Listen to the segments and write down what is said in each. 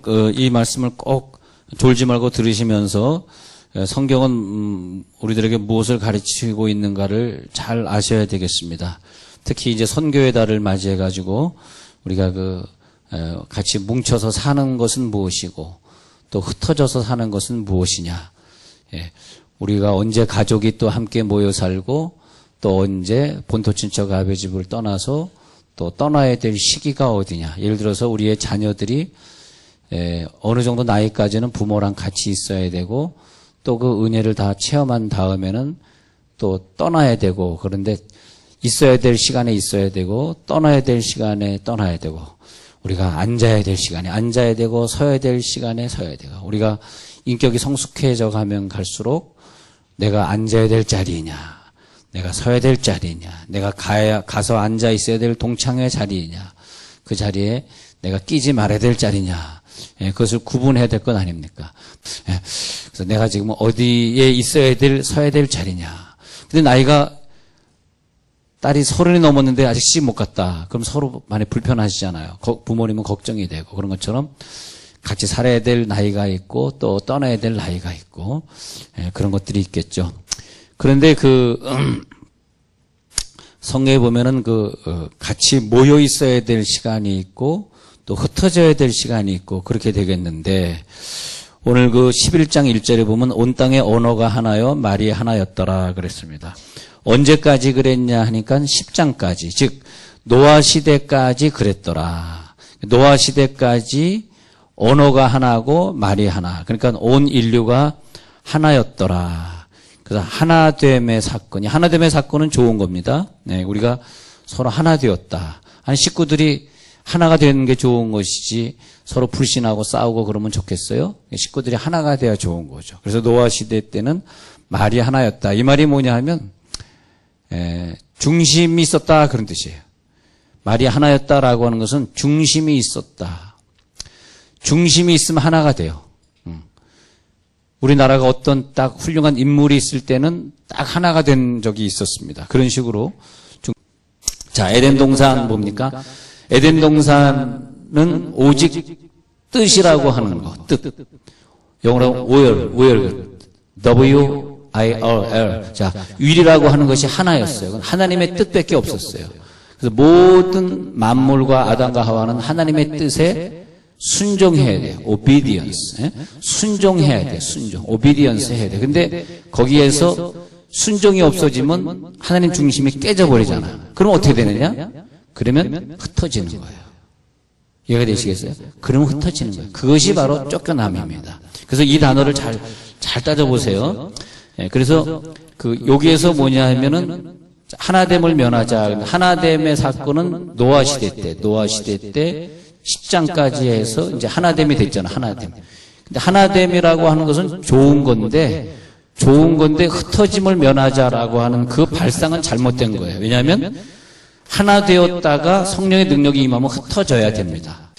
그, 이 말씀을 꼭 졸지 말고 들으시면서 에, 성경은 음, 우리들에게 무엇을 가르치고 있는가를 잘 아셔야 되겠습니다. 특히 이제 선교의 달을 맞이해 가지고 우리가 그 에, 같이 뭉쳐서 사는 것은 무엇이고 또 흩어져서 사는 것은 무엇이냐. 예, 우리가 언제 가족이 또 함께 모여 살고 또 언제 본토 친척 아버지 집을 떠나서 또 떠나야 될 시기가 어디냐. 예를 들어서 우리의 자녀들이 에, 어느 정도 나이까지는 부모랑 같이 있어야 되고 또 그 은혜를 다 체험한 다음에는 또 떠나야 되고 그런데 있어야 될 시간에 있어야 되고 떠나야 될 시간에 떠나야 되고 우리가 앉아야 될 시간에 앉아야 되고 서야 될 시간에 서야 되고 우리가 인격이 성숙해져 가면 갈수록 내가 앉아야 될 자리이냐 내가 서야 될 자리이냐 내가 가야 가서 앉아 있어야 될 동창회 자리이냐 그 자리에 내가 끼지 말아야 될 자리냐 예, 그것을 구분해야 될 건 아닙니까? 예, 그래서 내가 지금 어디에 있어야 될, 서야 될 자리냐. 근데 나이가 딸이 서른이 넘었는데 아직 시집 못 갔다. 그럼 서로 많이 불편하시잖아요. 거- 부모님은 걱정이 되고 그런 것처럼 같이 살아야 될 나이가 있고 또 떠나야 될 나이가 있고 예, 그런 것들이 있겠죠. 그런데 그 음, 성경에 보면은 그 어, 같이 모여 있어야 될 시간이 있고 또 흩어져야 될 시간이 있고 그렇게 되겠는데 오늘 그 11장 1절에 보면 온 땅의 언어가 하나요 말이 하나였더라 그랬습니다. 언제까지 그랬냐 하니까 10장까지 즉 노아 시대까지 그랬더라. 노아 시대까지 언어가 하나고 말이 하나. 그러니까 온 인류가 하나였더라. 그래서 하나됨의 사건이 하나됨의 사건은 좋은 겁니다. 네, 우리가 서로 하나 되었다. 한 식구들이 하나가 되는 게 좋은 것이지 서로 불신하고 싸우고 그러면 좋겠어요? 식구들이 하나가 돼야 좋은 거죠. 그래서 노아 시대 때는 말이 하나였다. 이 말이 뭐냐 하면 에, 중심이 있었다 그런 뜻이에요. 말이 하나였다라고 하는 것은 중심이 있었다. 중심이 있으면 하나가 돼요. 음. 우리나라가 어떤 딱 훌륭한 인물이 있을 때는 딱 하나가 된 적이 있었습니다. 그런 식으로. 중- 자, 에덴 동산 뭡니까? 에덴 동산은 오직 뜻이라고 하는 것, 뜻. 영어로 will, will, W, I, R, L. 자, will이라고 하는 것이 하나였어요. 하나님의 뜻밖에 없었어요. 그래서 모든 만물과 아담과 하와는 하나님의 뜻에 순종해야 돼요. obedience. 예? 순종해야 돼요. 순종. obedience 해야 돼요. 근데 거기에서 순종이 없어지면 하나님 중심이 깨져버리잖아요. 그럼 어떻게 되느냐? 그러면 흩어지는 거예요. 이해가 되시겠어요? 그러면 흩어지는 거예요. 그것이 바로 쫓겨남입니다. 그래서 이 단어를 잘, 잘 따져보세요. 예, 그래서 그, 여기에서 뭐냐 하면은 하나됨을 면하자. 하나됨의 사건은 노아 시대 때, 노아 시대 때 10장까지 해서 이제 하나됨이 됐잖아, 하나됨. 근데 하나됨이라고 하는 것은 좋은 건데, 좋은 건데 흩어짐을 면하자라고 하는 그 발상은 잘못된 거예요. 왜냐하면 하나 되었다가 성령의 능력이 임하면 흩어져야 됩니다.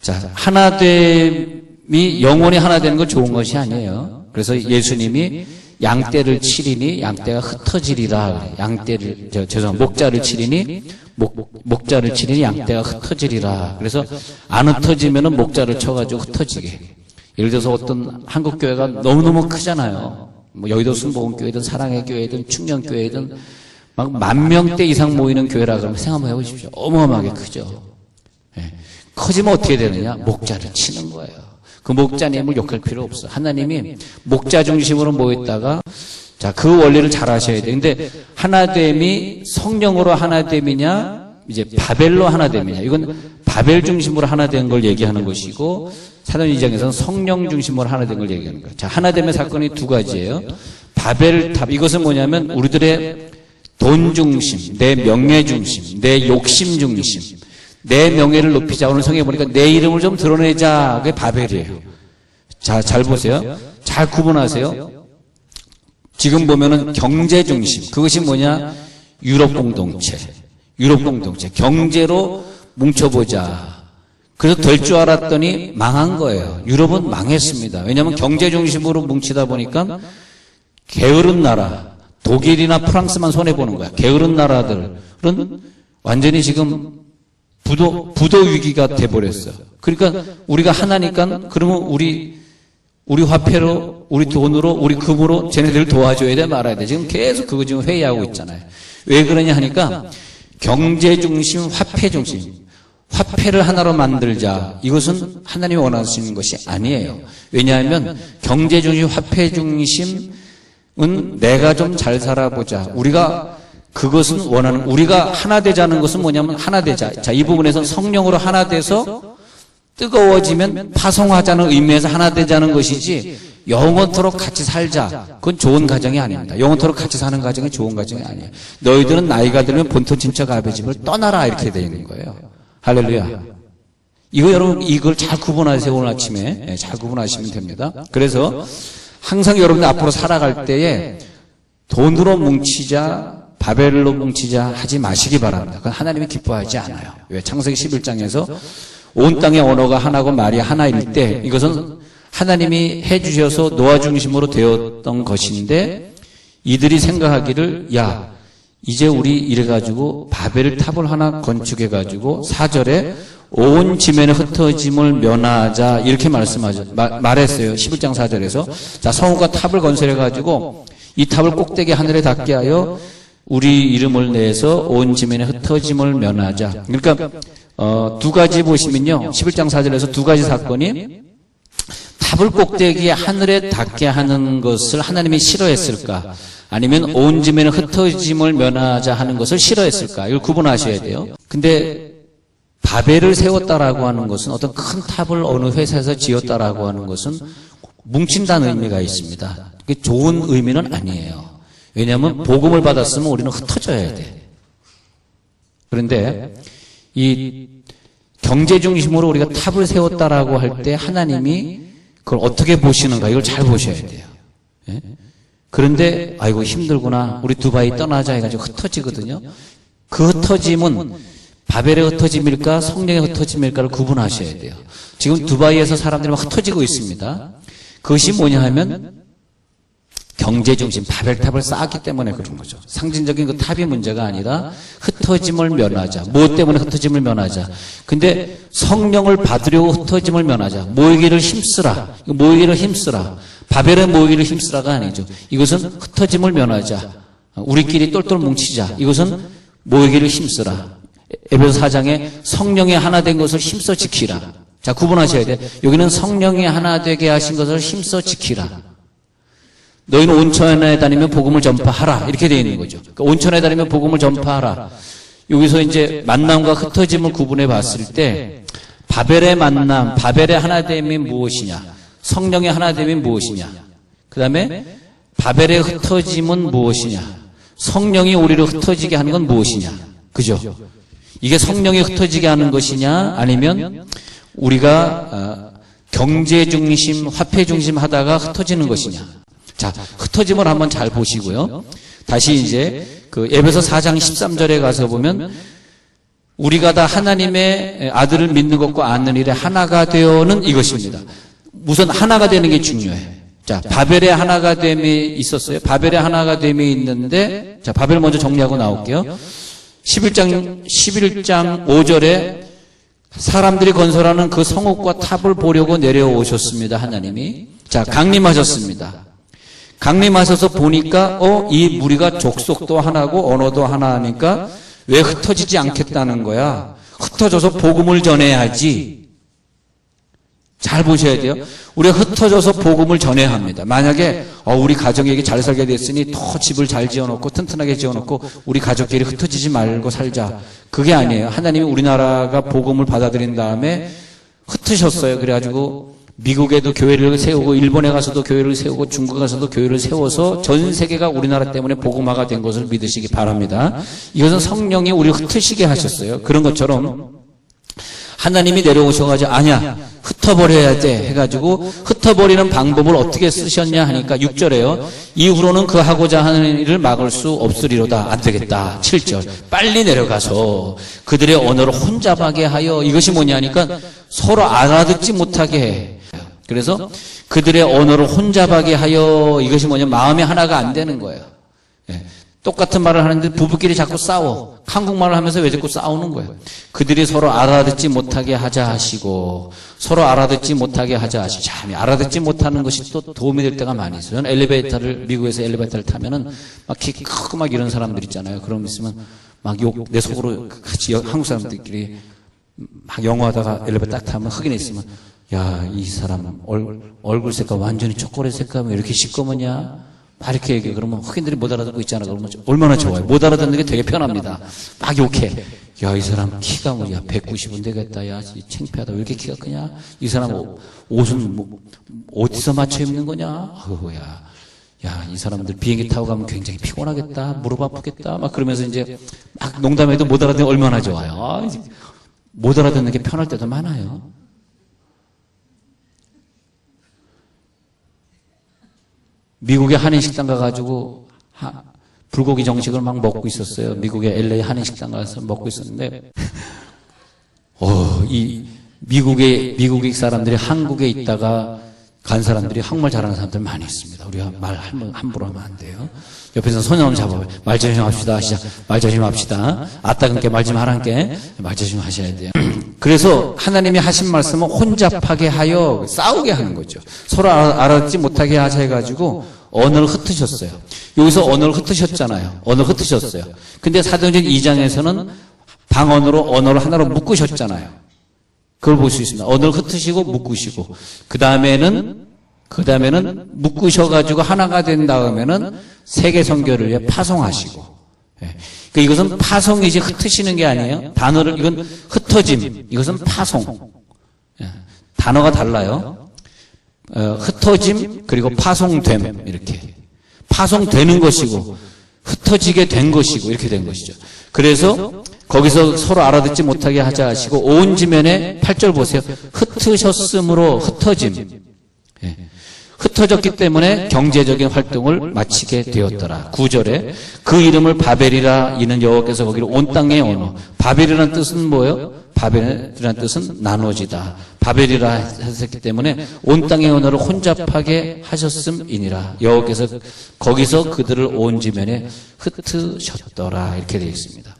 자, 하나됨이 영원히 하나 되는 건 좋은 것이 아니에요. 그래서 예수님이 양떼를 치리니 양떼가 흩어지리라. 양떼를, 저, 죄송합니다. 목자를 치리니 목, 목자를 치리니 양떼가 흩어지리라. 그래서 안 흩어지면은 목자를 쳐가지고 흩어지게. 예를 들어서 어떤 한국 교회가 너무너무 크잖아요. 뭐 여의도 순복음교회든 사랑의 교회든 충년교회든 막 만 명대 이상 모이는 교회라 그러면 생각 한번 해보십시오. 어마어마하게 크죠. 예. 커지면 어떻게 되느냐? 목자를 치는 거예요. 그 목자님을 욕할 필요 없어. 하나님이 목자 중심으로 모였다가 자, 그 원리를 잘 아셔야 돼. 근데 하나됨이 성령으로 하나됨이냐, 이제 바벨로 하나됨이냐. 이건 바벨 중심으로 하나된 걸 얘기하는 것이고, 사도행 2장에서는 성령 중심으로 하나된 걸 얘기하는 거예요. 자, 하나됨의 사건이 두 가지예요. 바벨탑. 이것은 뭐냐면 우리들의 돈 중심, 내 명예 중심, 내 욕심 중심, 내 명예를 높이자. 오늘 성경에 보니까 내 이름을 좀 드러내자. 그게 바벨이에요. 자, 잘 보세요. 잘 구분하세요. 지금 보면은 경제 중심. 그것이 뭐냐? 유럽 공동체. 유럽 공동체. 경제로 뭉쳐보자. 그래서 될 줄 알았더니 망한 거예요. 유럽은 망했습니다. 왜냐하면 경제 중심으로 뭉치다 보니까 게으른 나라, 독일이나 프랑스만 손해보는 거야. 게으른 나라들은 완전히 지금 부도 부도 위기가 돼 버렸어. 그러니까 우리가 하나니까 그러면 우리 우리 화폐로 우리 돈으로 우리 금으로 쟤네들을 도와줘야 돼 말아야 돼. 지금 계속 그거 지금 회의하고 있잖아요. 왜 그러냐 하니까 경제 중심, 화폐 중심. 화폐를 하나로 만들자. 이것은 하나님이 원하시는 것이 아니에요. 왜냐하면 경제 중심, 화폐 중심 은 내가 좀 잘 살아보자. 우리가 그것은 원하는 우리가 하나 되자는 것은 뭐냐면 하나 되자. 자, 이 부분에서 성령으로 하나 돼서 뜨거워지면 파송하자는 의미에서 하나 되자는 것이지 영원토록 같이 살자. 그건 좋은 가정이 아닙니다. 영원토록 같이 사는 가정이 좋은 가정이 아니에요. 너희들은 나이가 들면 본토 친척 아버지 집을 떠나라 이렇게 되어 있는 거예요. 할렐루야. 이거 여러분 이걸 잘 구분하세요 오늘 아침에 예, 잘 구분하시면 됩니다. 그래서 항상 여러분 앞으로 살아갈 때에 돈으로 뭉치자 바벨로 뭉치자 하지 마시기 바랍니다. 그건 하나님이 기뻐하지 않아요. 왜 창세기 11장에서 온 땅의 언어가 하나고 말이 하나일 때 이것은 하나님이 해 주셔서 노아 중심으로 되었던 것인데 이들이 생각하기를 야 이제 우리 이래 가지고 바벨 탑을 하나 건축해 가지고 사절에 온 지면에 흩어짐을 면하자 이렇게 말씀하죠 마- 말했어요 11장 4절에서 자 성우가 탑을 건설해 가지고 이 탑을 꼭대기 하늘에 닿게 하여 우리 이름을 내서 온 지면에 흩어짐을 면하자 그러니까 어, 두 가지 보시면요 11장 4절에서 두 가지 사건이 탑을 꼭대기에 하늘에 닿게 하는 것을 하나님이 싫어했을까? 아니면 온 지면에 흩어짐을 면하자 하는 것을 싫어했을까? 이걸 구분하셔야 돼요. 근데 바벨을 세웠다라고 하는 것은 어떤 큰 탑을 어느 회사에서 지었다라고 하는 것은 뭉친다는 의미가 있습니다. 그게 좋은 의미는 아니에요. 왜냐하면 복음을 받았으면 우리는 흩어져야 돼. 그런데 이 경제 중심으로 우리가 탑을 세웠다라고 할 때 하나님이 그걸 어떻게 보시는가 이걸 잘 보셔야 돼요. 예? 그런데 아이고 힘들구나 우리 두바이 떠나자 해가지고 흩어지거든요. 그 흩어짐은 바벨의 흩어짐일까 성령의 흩어짐일까를 구분하셔야 돼요. 지금 두바이에서 사람들이 막 흩어지고 있습니다. 그것이 뭐냐 하면 경제 중심 바벨탑을 쌓았기 때문에 그런 거죠. 상징적인 그 탑이 문제가 아니라 흩어짐을 면하자. 무엇 때문에 흩어짐을 면하자. 근데 성령을 받으려고 흩어짐을 면하자. 모이기를 힘쓰라. 모이기를 힘쓰라. 바벨의 모이기를 힘쓰라가 아니죠. 이것은 흩어짐을 면하자. 우리끼리 똘똘 뭉치자. 이것은 모이기를 힘쓰라. 에베소 4장에 성령의 하나 된 것을 힘써 지키라. 자, 구분하셔야 돼. 여기는 성령이 하나 되게 하신 것을 힘써 지키라. 너희는 온천에 다니면 복음을 전파하라. 이렇게 되어 있는 거죠. 그러니까 온천에 다니면 복음을 전파하라. 여기서 이제 만남과 흩어짐을 구분해 봤을 때 바벨의 만남, 바벨의 하나됨이 무엇이냐? 성령의 하나됨이 무엇이냐? 그 다음에 바벨의 흩어짐은 무엇이냐? 성령이 우리를 흩어지게 하는 건 무엇이냐? 그죠? 이게 성령이 흩어지게 하는 것이냐? 아니면 우리가 어, 경제 중심, 화폐 중심 하다가 흩어지는 것이냐? 자, 흩어짐을 한번 잘 보시고요. 다시 이제 그 에베소 4장 13절에 가서 보면 우리가 다 하나님의 아들을 믿는 것과 아는 일에 하나가 되어는 이것입니다. 우선 하나가 되는 게 중요해. 자, 바벨의 하나가 됨이 있었어요. 바벨의 하나가 됨이 있는데, 자, 바벨 먼저 정리하고 나올게요. 11장, 11장 5절에 사람들이 건설하는 그 성읍과 탑을 보려고 내려오셨습니다. 하나님이. 자, 강림하셨습니다. 강림하셔서 보니까 어 이 무리가 족속도 하나고 언어도 하나 하니까 왜 흩어지지 않겠다는 거야? 흩어져서 복음을 전해야지. 잘 보셔야 돼요. 우리가 흩어져서 복음을 전해야 합니다. 만약에 어, 우리 가정에게 잘 살게 됐으니 더 집을 잘 지어놓고 튼튼하게 지어놓고 우리 가족끼리 흩어지지 말고 살자. 그게 아니에요. 하나님이 우리나라가 복음을 받아들인 다음에 흩으셨어요. 그래가지고 미국에도 교회를 세우고 일본에 가서도 교회를 세우고 중국에 가서도 교회를 세워서 전 세계가 우리나라 때문에 복음화가 된 것을 믿으시기 바랍니다. 이것은 성령이 우리 흩으시게 하셨어요. 그런 것처럼 하나님이 내려오셔가지고 아니야 흩어버려야 돼 해가지고 흩어버리는 방법을 어떻게 쓰셨냐 하니까 6절에요. 이후로는 그 하고자 하는 일을 막을 수 없으리로다. 안 되겠다. 7절. 빨리 내려가서 그들의 언어를 혼잡하게 하여 이것이 뭐냐 하니까 서로 알아듣지 못하게 해. 그래서 그들의 언어를 혼잡하게 하여 이것이 뭐냐. 마음이 하나가 안 되는 거예요. 예. 똑같은 말을 하는데 부부끼리 자꾸 싸워. 한국말을 하면서 왜 자꾸 싸우는 거예요? 그들이 서로 알아듣지 못하게 하자 하시고, 서로 알아듣지 못하게 하자 하시고, 참, 알아듣지 못하는 것이 또 도움이 될 때가 많이 있어요. 저는 엘리베이터를, 미국에서 엘리베이터를 타면은 막 키 크고 막 이런 사람들 있잖아요. 그럼 있으면 막 욕, 내 속으로 같이 여- 한국 사람들끼리 막 영어하다가 엘리베이터 딱 타면 흑인에 있으면, 야, 이 사람 얼, 얼굴 색깔 완전히 초콜릿 색깔 왜 이렇게 시꺼머냐? 막 이렇게 얘기해. 그러면 흑인들이 못 알아듣고 있잖아. 그러면 얼마나 좋아요. 못 알아듣는 게 되게 편합니다. 막 욕해. 야, 이 사람 키가 뭐, 야, 190은 되겠다. 야, 이 창피하다. 왜 이렇게 키가 크냐? 이 사람 옷- 옷은 뭐, 어디서 맞춰 입는 거냐? 아우, 야. 야, 이 사람들 비행기 타고 가면 굉장히 피곤하겠다. 무릎 아프겠다. 막 그러면서 이제 막 농담해도 못 알아듣는 게 얼마나 좋아요. 아, 못 알아듣는 게 편할 때도 많아요. 미국의 한인 식당 가가지고 하- 불고기 정식을 막 먹고 있었어요. 미국의 LA 한인 식당 가서 먹고 있었는데, 어, 이 미국의 미국의 사람들이 한국에 있다가 간 사람들이 한국말 잘하는 사람들 많이 있습니다. 우리가 말 함- 함부로 하면 안 돼요. 옆에서 손 한번 잡아요. 말 조심합시다. 시작. 말 조심합시다. 아따근께 말 좀 하란께 말 조심하셔야 돼요. 그래서 하나님이 하신 말씀은 혼잡하게 하여 싸우게 하는 거죠. 서로 알아- 알아듣지 못하게 하자 해가지고 언어를 흩으셨어요. 여기서 언어를 흩으셨잖아요. 언어를 흩으셨어요. 근데 사도행전 2장에서는 방언으로 언어를 하나로 묶으셨잖아요. 그걸 볼 수 있습니다. 언어를 흩으시고 묶으시고 그 다음에는 그 다음에는 묶으셔가지고 하나가 된 다음에는 세계 선교를 위해 파송하시고 예. 그러니까 이것은 파송이지 흩으시는 게 아니에요. 단어를 이건 흩어짐 이것은 파송 예. 단어가 달라요. 어, 흩어짐 그리고 파송됨 이렇게 파송되는 것이고 흩어지게 된 것이고 이렇게 된 것이죠. 그래서 거기서 서로 알아듣지 못하게 하자 하시고 온 지면에 8절 보세요. 흩으셨으므로 흩어짐. 예. 흩어졌기 때문에 경제적인 활동을 마치게 되었더라. 9절에 그 이름을 바벨이라 이는 여호와께서 거기를 온 땅의 언어. 바벨이라는 뜻은 뭐예요? 바벨이라는 뜻은 나눠지다. 바벨이라 했기 때문에 온 땅의 언어를 혼잡하게 하셨음이니라. 여호와께서 거기서 그들을 온 지면에 흩으셨더라. 이렇게 되어 있습니다.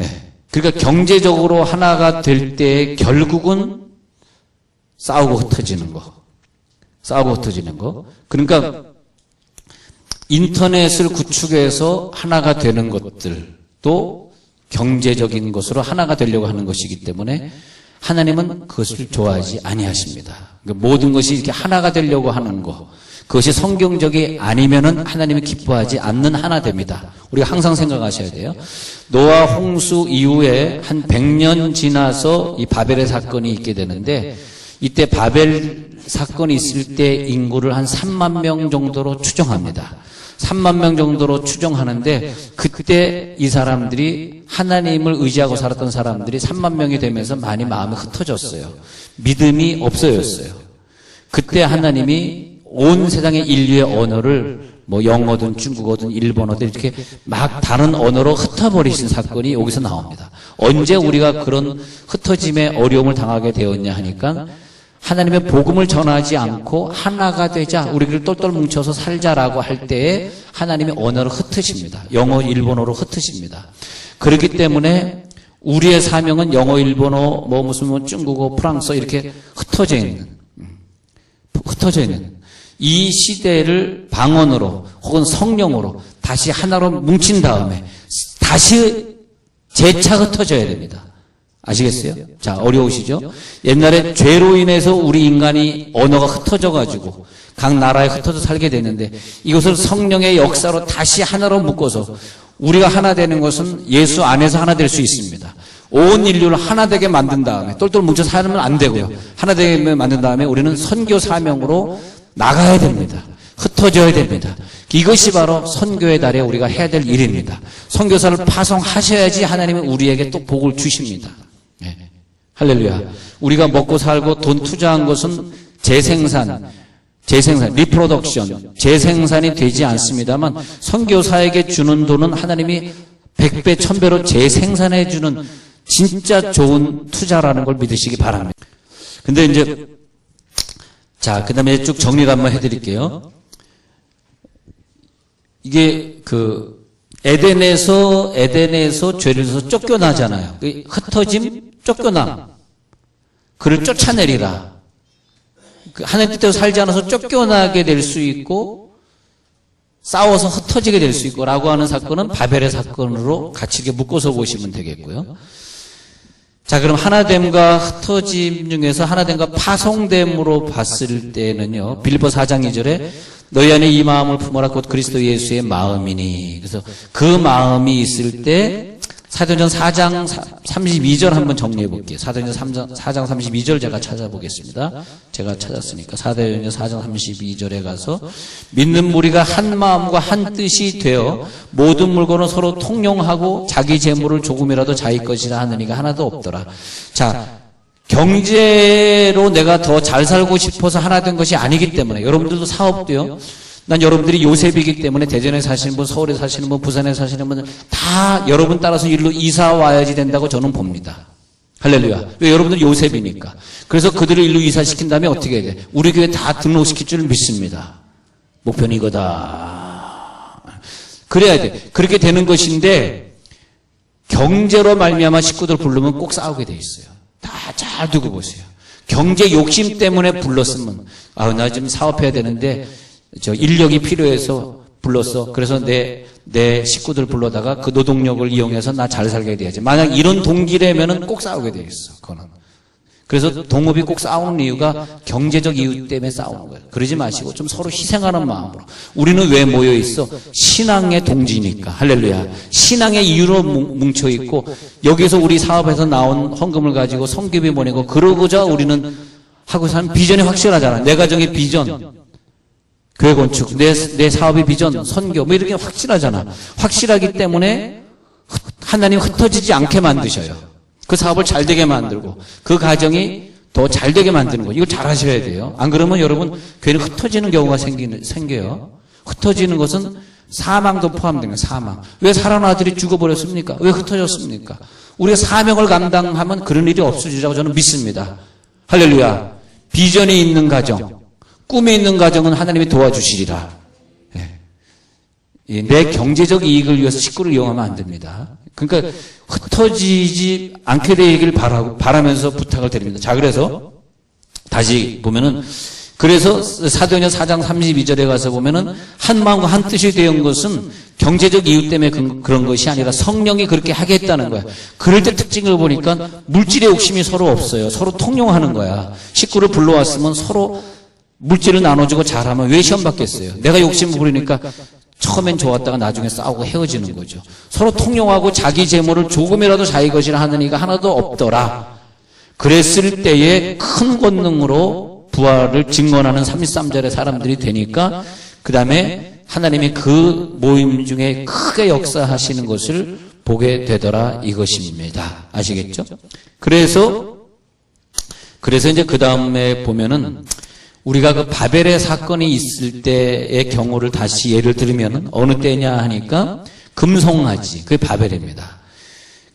예. 그러니까 경제적으로 하나가 될 때 결국은 싸우고 흩어지는 거. 싸우고 흩어지는 거. 그러니까 인터넷을 구축해서 하나가 되는 것들도 경제적인 것으로 하나가 되려고 하는 것이기 때문에 하나님은 그것을 좋아하지 아니하십니다. 그러니까 모든 것이 이렇게 하나가 되려고 하는 거. 그것이 성경적이 아니면은 하나님이 기뻐하지 않는 하나 됩니다. 우리가 항상 생각하셔야 돼요. 노아 홍수 이후에 한 100년 지나서 이 바벨의 사건이 있게 되는데 이때 바벨 사건이 있을 때 인구를 한 3만 명 정도로 추정합니다. 3만 명 정도로 추정하는데 그때 이 사람들이 하나님을 의지하고 살았던 사람들이 3만 명이 되면서 많이 마음이 흩어졌어요. 믿음이 없어졌어요. 그때 하나님이 온 세상의 인류의 언어를 뭐 영어든 중국어든 일본어든 이렇게 막 다른 언어로 흩어버리신 사건이 여기서 나옵니다. 언제 우리가 그런 흩어짐의 어려움을 당하게 되었냐 하니까 하나님의 복음을 전하지 않고 하나가 되자 우리를 똘똘 뭉쳐서 살자라고 할 때에 하나님의 언어를 흩으십니다. 영어, 일본어로 흩으십니다. 그렇기 때문에 우리의 사명은 영어, 일본어, 뭐 무슨 뭐 중국어, 프랑스어 이렇게 흩어져 있는 음, 흩어져 있는 이 시대를 방언으로 혹은 성령으로 다시 하나로 뭉친 다음에 다시 재차 흩어져야 됩니다. 아시겠어요? 자, 어려우시죠? 옛날에 죄로 인해서 우리 인간이 언어가 흩어져 가지고 각 나라에 흩어져 살게 되는데 이것을 성령의 역사로 다시 하나로 묶어서 우리가 하나 되는 것은 예수 안에서 하나 될 수 있습니다. 온 인류를 하나 되게 만든 다음에 똘똘 뭉쳐 살면 안 되고요. 하나 되게 만든 다음에 우리는 선교 사명으로 나가야 됩니다. 흩어져야 됩니다. 이것이 바로 선교의 달에 우리가 해야 될 일입니다. 선교사를 파송하셔야지 하나님은 우리에게 또 복을 주십니다. 네. 할렐루야. 우리가 먹고 살고 돈 투자한 것은 재생산, 재생산, 리프로덕션, 재생산이 되지 않습니다만 선교사에게 주는 돈은 하나님이 100배, 1000배로 재생산해 주는 진짜 좋은 투자라는 걸 믿으시기 바랍니다. 근데 이제 자, 그다음에 쭉 정리를 한번 해 드릴게요. 이게 그 에덴에서 에덴에서 죄를 져서 쫓겨나잖아요. 그 흩어짐, 쫓겨남. 그를 쫓아내리라. 그 하나님 뜻대로 살지 않아서 쫓겨나게 될 수 있고 싸워서 흩어지게 될 수 있고라고 하는 사건은 바벨의 사건으로 같이 이렇게 묶어서 보시면 되겠고요. 자, 그럼 하나됨과 흩어짐 중에서 하나됨과 파송됨으로 봤을 때는요. 빌보 4장 2절에 너희 안에 이 마음을 품어라 곧 그리스도 예수의 마음이니. 그래서 그 마음이 있을 때 사도전 4장 32절 한번 정리해 볼게요. 사도전 3장, 4장 32절 제가 찾아보겠습니다. 제가 찾았으니까. 사도전 4장 32절에 가서 믿는 무리가 한 마음과 한 뜻이 되어 모든 물건을 서로 통용하고 자기 재물을 조금이라도 자기 것이라 하는 이가 하나도 없더라. 자, 경제로 내가 더 잘 살고 싶어서 하나 된 것이 아니기 때문에 여러분들도 사업도요. 난 여러분들이 요셉이기 때문에 대전에 사시는 분, 서울에 사시는 분, 부산에 사시는 분 다 여러분 따라서 일로 이사 와야지 된다고 저는 봅니다. 할렐루야. 왜 여러분들 요셉이니까. 그래서 그들을 일로 이사시킨 다음에 어떻게 해야 돼? 우리 교회 다 등록시킬 줄 믿습니다. 목표는 이거다. 그래야 돼. 그렇게 되는 것인데 경제로 말미암아 식구들 부르면 꼭 싸우게 돼 있어요. 다 잘 두고 보세요. 경제 욕심 때문에 불렀으면 아 나 지금 사업해야 되는데 저 인력이 필요해서 불렀어. 그래서 내, 내 식구들 불러다가 그 노동력을 이용해서 나 잘 살게 돼야지. 만약 이런 동기라면은 꼭 싸우게 돼 있어. 그거는. 그래서 동업이 꼭 싸우는 이유가 경제적 이유 때문에 싸우는 거예요. 그러지 마시고 좀 서로 희생하는 마음으로. 우리는 왜 모여 있어? 신앙의 동지니까. 할렐루야. 신앙의 이유로 뭉쳐 있고 여기서 우리 사업에서 나온 헌금을 가지고 성교비 보내고 그러고자 우리는 하고 사는 비전이 확실하잖아. 내 가정의 비전. 교회 건축, 내, 내 사업의 비전, 선교, 뭐 이렇게 확실하잖아. 확실하기 때문에 하나님 흩어지지 않게 만드셔요. 그 사업을 잘 되게 만들고, 그 가정이 더 잘 되게 만드는 거. 이걸 잘 하셔야 돼요. 안 그러면 여러분, 괜히 흩어지는 경우가 생기는, 생겨요. 흩어지는 것은 사망도 포함되는 사망. 왜 사랑하는 아들이 죽어버렸습니까? 왜 흩어졌습니까? 우리가 사명을 감당하면 그런 일이 없어지라고 저는 믿습니다. 할렐루야. 비전이 있는 가정. 꿈에 있는 가정은 하나님이 도와주시리라. 예. 내 경제적 이익을 위해서 식구를 이용하면 안 됩니다. 그러니까 흩어지지 않게 되기를 바라고, 바라면서 부탁을 드립니다. 자, 그래서 다시 보면은 그래서 사도행전 4장 32절에 가서 보면은 한 마음과 한 뜻이 되는 것은 경제적 이유 때문에 그런 것이 아니라 성령이 그렇게 하겠다는 거야. 그럴 때 특징을 보니까 물질의 욕심이 서로 없어요. 서로 통용하는 거야. 식구를 불러왔으면 서로 물질을 나눠주고 잘하면 왜 시험 받겠어요? 내가 욕심 부리니까 처음엔 좋았다가 나중에 싸우고 헤어지는 거죠. 서로 통용하고 자기 재물을 조금이라도 자기 것이라 하는 이가 하나도 없더라. 그랬을 때에 큰 권능으로 부활을 증언하는 33절의 사람들이 되니까 그 다음에 하나님이 그 모임 중에 크게 역사하시는 것을 보게 되더라 이것입니다. 아시겠죠? 그래서 그래서 이제 그 다음에 보면은 우리가 그 바벨의 사건이 있을 때의 경우를 다시 예를 들면 어느 때냐 하니까 금송아지 그게 바벨입니다.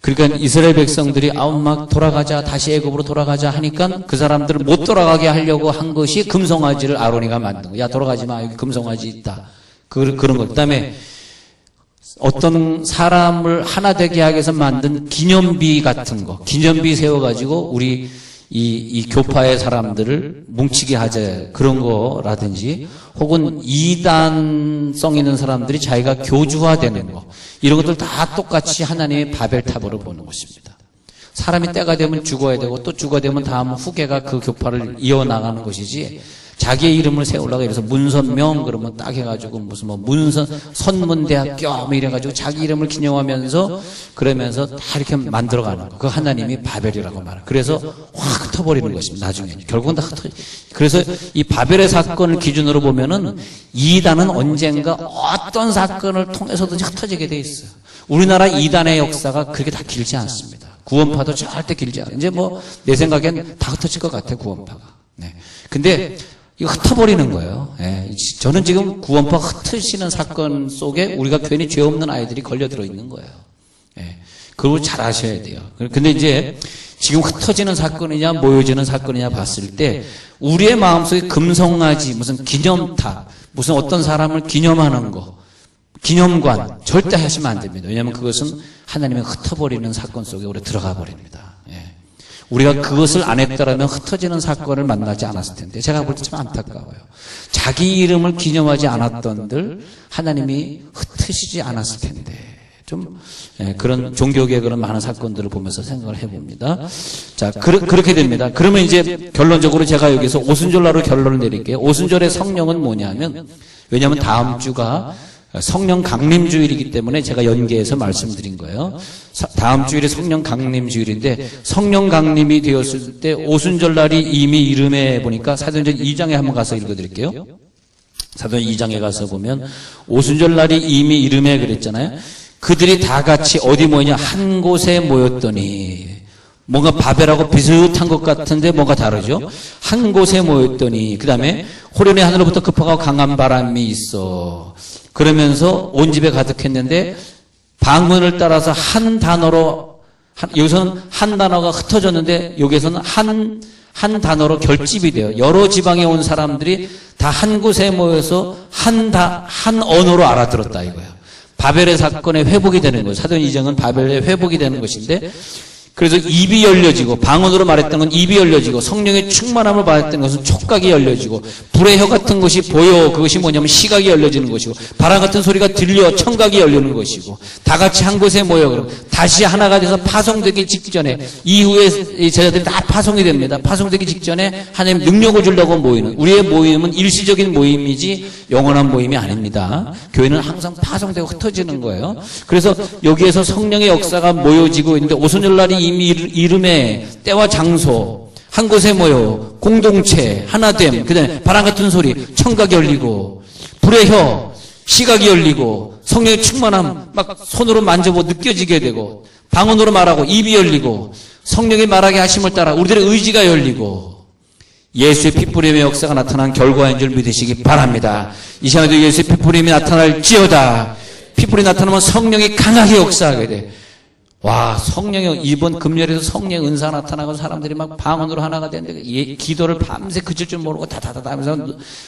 그러니까 이스라엘 백성들이 아우 막 돌아가자 다시 애굽으로 돌아가자 하니까 그 사람들을 못 돌아가게 하려고 한 것이 금송아지를 아론이가 만든 거야. 돌아가지 마 여기 금송아지 있다. 그, 그런 것. 그다음에 어떤 사람을 하나 되게 하기 위해서 만든 기념비 같은 거, 기념비 세워가지고 우리 이, 이 교파의 사람들을 뭉치게 하자 그런 거라든지 혹은 이단성 있는 사람들이 자기가 교주화되는 거 이런 것들 다 똑같이 하나님의 바벨탑으로 보는 것입니다. 사람이 때가 되면 죽어야 되고 또 죽어야 되면 다음 후계가 그 교파를 이어나가는 것이지 자기의 이름을 세우려고 이래서 문선명 그러면 딱 해가지고 무슨 뭐 문선 선문대학교 뭐 이래가지고 자기 이름을 기념하면서 그러면서 다 이렇게 만들어가는 거. 그 하나님이 바벨이라고 말해. 그래서 확 흩어버리는 것입니다. 나중에 결국은 다 흩어. 그래서 이 바벨의 사건을 기준으로 보면은 이단은 언젠가 어떤 사건을 통해서든지 흩어지게 돼 있어요. 우리나라 이단의 역사가 그렇게 다 길지 않습니다. 구원파도 절대 길지 않아요. 이제 뭐 내 생각엔 다 흩어질 것 같아 구원파가. 네. 근데 이거 흩어버리는 거예요. 예. 저는 지금 구원파 흩으시는 사건 속에 우리가 괜히 죄 없는 아이들이 걸려들어 있는 거예요. 예. 그걸 잘 아셔야 돼요. 근데 이제 지금 흩어지는 사건이냐 모여지는 사건이냐 봤을 때 우리의 마음속에 금성아지 무슨 기념탑 무슨 어떤 사람을 기념하는 거 기념관 절대 하시면 안 됩니다. 왜냐하면 그것은 하나님의 흩어버리는 사건 속에 우리 들어가 버립니다. 예. 우리가 그것을 안 했더라면 흩어지는 사건을 만나지 않았을 텐데 제가 볼 때 참 안타까워요. 자기 이름을 기념하지 않았던들 하나님이 흩으시지 않았을 텐데 좀 예, 그런 종교계 그런 많은 사건들을 보면서 생각을 해봅니다. 자 그, 렇게 됩니다. 그러면 이제 결론적으로 제가 여기서 오순절날로 결론을 내릴게요. 오순절의 성령은 뭐냐면 왜냐하면 다음 주가 성령 강림 주일이기 때문에 제가 연계해서 말씀드린 거예요. 다음 주일이 성령 강림 주일인데 성령 강림이 되었을 때 오순절 날이 이미 이름에 보니까 사도행전 2장에 한번 가서 읽어 드릴게요. 사도행전 2장에 가서 보면 오순절 날이 이미 이름에 그랬잖아요. 그들이 다 같이 어디 모이냐 한 곳에 모였더니 뭔가 바벨하고 비슷한 것 같은데 뭔가 다르죠. 한 곳에 모였더니 그 다음에 호련의 하늘로부터 급하고 강한 바람이 있어. 그러면서 온 집에 가득했는데 방문을 따라서 한 단어로 한, 여기서는 한 단어가 흩어졌는데 여기에서는 한, 한 단어로 결집이 돼요. 여러 지방에 온 사람들이 다 한 곳에 모여서 한, 다, 한 언어로 알아들었다 이거예요. 바벨의 사건의 회복이 되는 거예요. 사도행 이정은 바벨의 회복이 되는 것인데 그래서 입이 열려지고 방언으로 말했던 건 입이 열려지고 성령의 충만함을 받았던 것은 촉각이 열려지고 불의 혀 같은 것이 보여 그것이 뭐냐면 시각이 열려지는 것이고 바람 같은 소리가 들려 청각이 열리는 것이고 다 같이 한 곳에 모여 그럼 다시 하나가 돼서 파송되기 직전에 이후에 제자들이 다 파송이 됩니다. 파송되기 직전에 하나님 능력을 주려고 모이는 우리의 모임은 일시적인 모임이지 영원한 모임이 아닙니다. 교회는 항상 파송되고 흩어지는 거예요. 그래서 여기에서 성령의 역사가 모여지고 있는데 오순절날이 이름에 때와 장소 한 곳에 모여 공동체 하나됨 그다음에 바람 같은 소리 청각이 열리고 불의 혀 시각이 열리고 성령의 충만함 막 손으로 만져보 느껴지게 되고 방언으로 말하고 입이 열리고 성령이 말하게 하심을 따라 우리들의 의지가 열리고 예수의 피뿌림의 역사가 나타난 결과인 줄 믿으시기 바랍니다. 이 시간에도 예수의 피뿌림이 나타날지어다. 피뿌리 나타나면 성령이 강하게 역사하게 돼. 와, 성령의, 이번 금요일에서 성령 은사 나타나고 사람들이 막 방언으로 하나가 되는데, 예, 기도를 밤새 그칠 줄 모르고 다다다다 하면서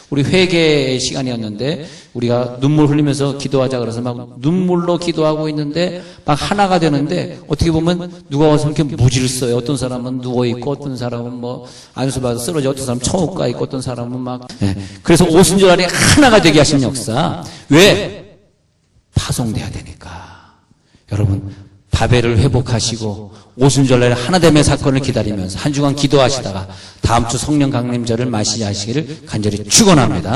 우리 회개 시간이었는데, 우리가 눈물 흘리면서 기도하자 그래서 막 눈물로 기도하고 있는데, 막 하나가 되는데, 어떻게 보면 누가 와서 이렇게 써요. 어떤 사람은 누워있고, 어떤 사람은 뭐, 안수받아 쓰러져, 어떤 사람은 청옥가 있고, 어떤 사람은 막, 네. 그래서 오순절 안에 하나가 되게 하신 역사. 왜? 파송돼야 되니까. 여러분, 바벨을 회복하시고 오순절날 하나됨의 사건을 기다리면서 한 주간 기도하시다가 다음 주 성령 강림절을 마시하시기를 간절히 축원합니다.